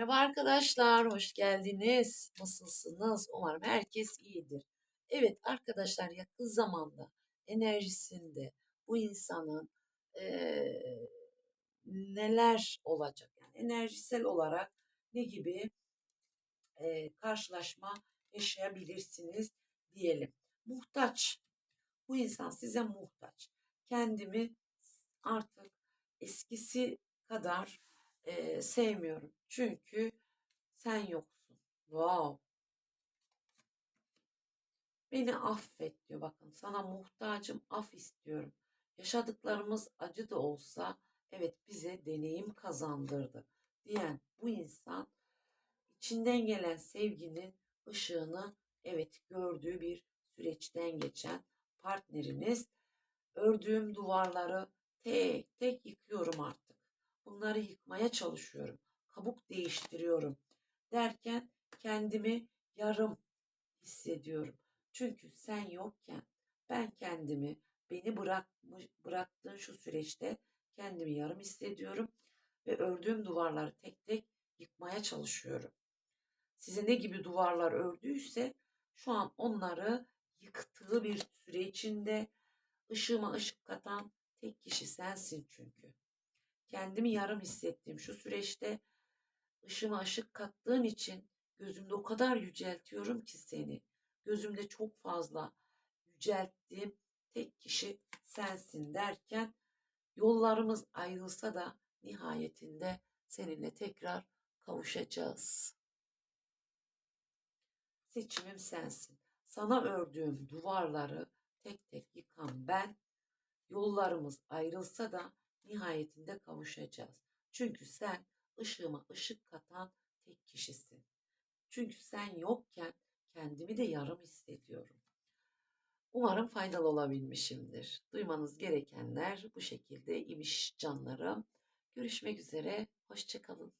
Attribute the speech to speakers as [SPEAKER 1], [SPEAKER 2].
[SPEAKER 1] Merhaba arkadaşlar, hoş geldiniz. Nasılsınız? Umarım herkes iyidir. Evet arkadaşlar yakın zamanda enerjisinde bu insanın eee, neler olacak? Yani enerjisel olarak ne gibi eee, karşılaşma yaşayabilirsiniz diyelim. Muhtaç. Bu insan size muhtaç. Kendimi artık eskisi kadar eee, sevmiyorum. Çünkü sen yoksun. Wow. Beni affet diyor bakın. Sana muhtacım, af istiyorum. Yaşadıklarımız acı da olsa evet bize deneyim kazandırdı diyen bu insan içinden gelen sevginin ışığını evet gördüğü bir süreçten geçen partneriniz. Ördüğüm duvarları tek tek yıkıyorum artık. Bunları yıkmaya çalışıyorum. Kabuk değiştiriyorum derken kendimi yarım hissediyorum. Çünkü sen yokken ben kendimi beni bırakmış, bıraktığın şu süreçte kendimi yarım hissediyorum ve ördüğüm duvarları tek tek yıkmaya çalışıyorum. Size ne gibi duvarlar ördüyse şu an onları yıktığı bir süre içinde ışığıma ışık katan tek kişi sensin çünkü. Kendimi yarım hissettiğim şu süreçte ışığıma ışık kattığın için gözümde o kadar yüceltiyorum ki seni. Gözümde çok fazla yücelttiğim tek kişi sensin derken yollarımız ayrılsa da nihayetinde seninle tekrar kavuşacağız. Seçimim sensin. Sana ördüğüm duvarları tek tek yıkan ben, yollarımız ayrılsa da nihayetinde kavuşacağız. Çünkü sen ışığıma ışık katan tek kişisin. Çünkü sen yokken kendimi de yarım hissediyorum. Umarım faydalı olabilmişimdir. Duymanız gerekenler bu şekilde imiş canlarım. Görüşmek üzere, hoşçakalın.